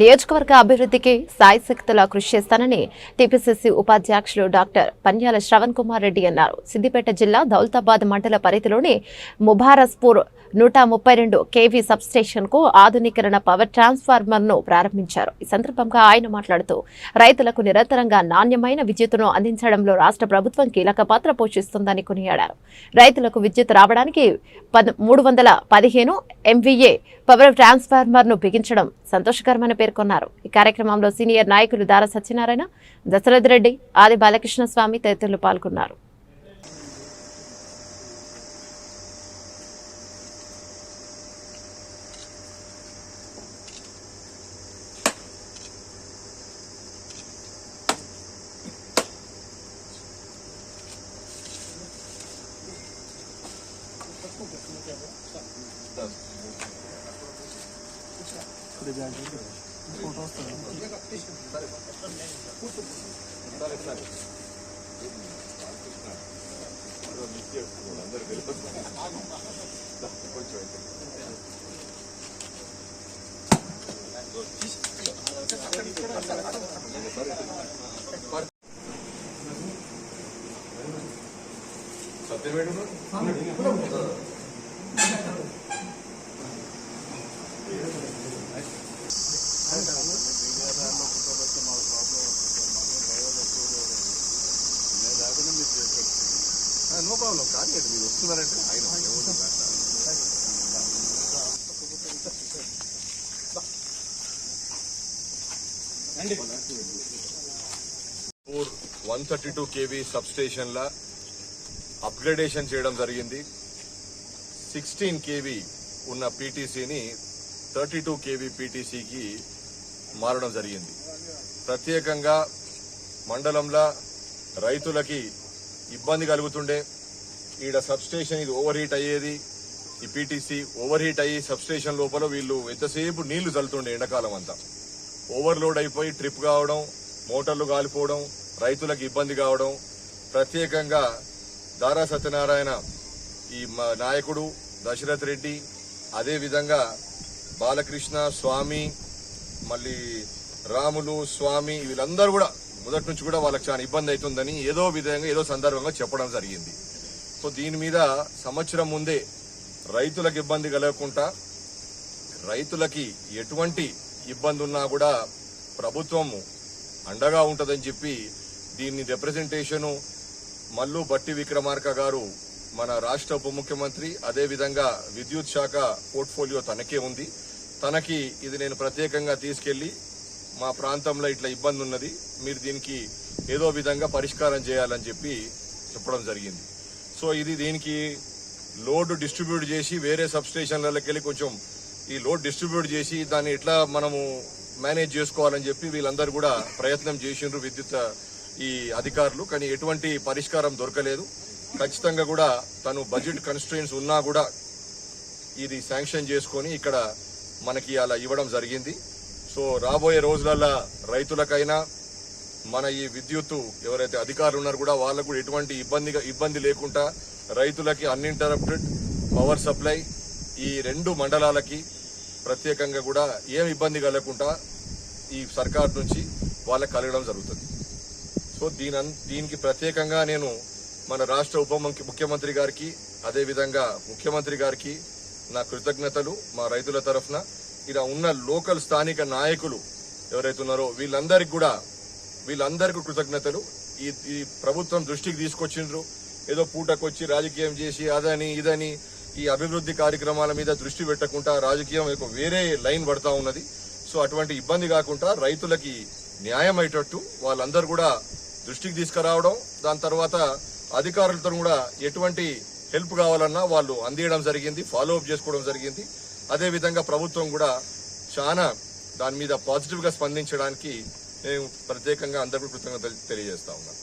నియోజకవర్గ అభివృద్ధికి సాయి కృషి చేస్తానని టీపీసీసీ ఉపాధ్యక్షులు డాక్టర్ పన్యాల శ్రవణ్ కుమార్ రెడ్డి అన్నారు. సిద్దిపేట జిల్లా దౌలతాబాద్ మండల పరిధిలోని ముబారస్పూర్ నూట ముప్పై రెండు కేవీ సబ్స్టేషన్కు ఆధునీకరణ పవర్ ట్రాన్స్ఫార్మర్ను ప్రారంభించారు. ఈ సందర్భంగా ఆయన మాట్లాడుతూ రైతులకు నిరంతరంగా నాణ్యమైన విద్యుత్తును అందించడంలో రాష్ట్ర ప్రభుత్వం కీలక పాత్ర పోషిస్తుందని కొనియాడారు. రైతులకు విద్యుత్ రావడానికి మూడు వందల పదిహేను ఎంవీఏ పవర్ ట్రాన్స్ఫార్మర్ను బిగించడం సంతోషకరమని పేర్కొన్నారు. ఈ కార్యక్రమంలో సీనియర్ నాయకులు దార సత్యనారాయణ దశరథ్ రెడ్డి ఆది బాలకృష్ణ స్వామి తదితరులు పాల్గొన్నారు. ఫోటో వస్తుంది సత్యవేడు నో ప్రాబ్లం కానీ మీరు వస్తున్నారంటే ఆయన one thirty two KV sub స్టేషన్ల అప్గ్రేడేషన్ చేయడం జరిగింది. సిక్స్టీన్ కేవీ ఉన్న పీటీసీని థర్టీ టూ కేవీ పీటీసీకి మారడం జరిగింది. ప్రత్యేకంగా మండలంలో రైతులకి ఇబ్బంది కలుగుతుండే. ఈడ సబ్ స్టేషన్ ఇది ఓవర్ హీట్ అయ్యేది. ఈ పీటీసీ ఓవర్ హీట్ అయ్యి సబ్స్టేషన్ లోపల వీళ్ళు ఎంతసేపు నీళ్ళు చల్లుతుండే ఎండాకాలం అంతా. ఓవర్లోడ్ అయిపోయి ట్రిప్ కావడం మోటార్లు కాలిపోవడం రైతులకు ఇబ్బంది కావడం ప్రత్యేకంగా దారా సత్యనారాయణ ఈ నాయకుడు దశరథ్ రెడ్డి అదేవిధంగా బాలకృష్ణ స్వామి మళ్ళీ రాములు స్వామి వీళ్ళందరూ కూడా మొదటి నుంచి కూడా వాళ్ళకి చాలా ఇబ్బంది అవుతుందని ఏదో విధంగా ఏదో సందర్భంగా చెప్పడం జరిగింది. సో దీని మీద సంవత్సరం ముందే రైతులకు ఇబ్బంది కలగకుండా రైతులకి ఎటువంటి ఇబ్బంది ఉన్నా కూడా ప్రభుత్వం అండగా ఉంటుందని చెప్పి దీన్ని రిప్రజెంటేషను మల్లు బట్టి విక్రమార్క గారు మన రాష్ట్ర ఉప ముఖ్యమంత్రి అదేవిధంగా విద్యుత్ శాఖ పోర్ట్ఫోలియో తనకే ఉంది. తనకి ఇది నేను ప్రత్యేకంగా తీసుకెళ్ళి మా ప్రాంతంలో ఇట్లా ఇబ్బంది ఉన్నది. మీరు దీనికి ఏదో విధంగా పరిష్కారం చేయాలని చెప్పి చెప్పడం జరిగింది. సో ఇది దీనికి లోడ్ డిస్ట్రిబ్యూట్ చేసి వేరే సబ్ స్టేషన్లకి వెళ్ళి కొంచెం ఈ లోడ్ డిస్ట్రిబ్యూట్ చేసి దాన్ని ఎట్లా మనము మేనేజ్ చేసుకోవాలని చెప్పి వీళ్ళందరూ కూడా ప్రయత్నం చేసిండ్రు విద్యుత్ ఈ అధికారులు. కానీ ఎటువంటి పరిష్కారం దొరకలేదు. ఖచ్చితంగా కూడా తను బడ్జెట్ కన్స్ట్రెయిన్స్ ఉన్నా కూడా ఇది శాంక్షన్ చేసుకొని ఇక్కడ మనకి అలా ఇవ్వడం జరిగింది. సో రాబోయే రోజులలో రైతులకైనా మన ఈ విద్యుత్తు ఎవరైతే అధికారులు ఉన్నారో కూడా వాళ్ళకు కూడా ఎటువంటి ఇబ్బందిగా ఇబ్బంది లేకుండా రైతులకి అన్ఇంటరప్టెడ్ పవర్ సప్లై ఈ రెండు మండలాలకి ప్రత్యేకంగా కూడా ఏం ఇబ్బంది కలగకుండా ఈ సర్కార్ నుంచి వాళ్ళకి కలగడం జరుగుతుంది. సో దీని అన్- దీనికి ప్రత్యేకంగా నేను మన రాష్ట్ర ఉప ముఖ్యమంత్రి గారికి అదేవిధంగా ముఖ్యమంత్రి గారికి నా కృతజ్ఞతలు మా రైతుల తరఫున. ఇలా ఉన్న లోకల్ స్థానిక నాయకులు ఎవరైతే ఉన్నారో వీళ్ళందరికీ కూడా వీళ్ళందరికీ కృతజ్ఞతలు. ఈ ఈ ప్రభుత్వం దృష్టికి తీసుకొచ్చిండ్రు. ఏదో పూటకొచ్చి రాజకీయం చేసి అదని ఇదని ఈ అభివృద్ధి కార్యక్రమాల మీద దృష్టి పెట్టకుండా రాజకీయం యొక్క వేరే లైన్ పడతా ఉన్నది. సో అటువంటి ఇబ్బంది కాకుండా రైతులకి న్యాయం అయ్యేటట్టు వాళ్ళందరూ కూడా దృష్టికి తీసుకురావడం దాని తర్వాత అధికారులతో కూడా ఎటువంటి హెల్ప్ కావాలన్నా వాళ్ళు అందియడం జరిగింది ఫాలో అప్ చేసుకోవడం జరిగింది. అదేవిధంగా ప్రభుత్వం కూడా చాలా దాని మీద పాజిటివ్గా స్పందించడానికి నేను ప్రత్యేకంగా అందరికీ కృతజ్ఞతలు తెలియజేస్తా ఉన్నాను.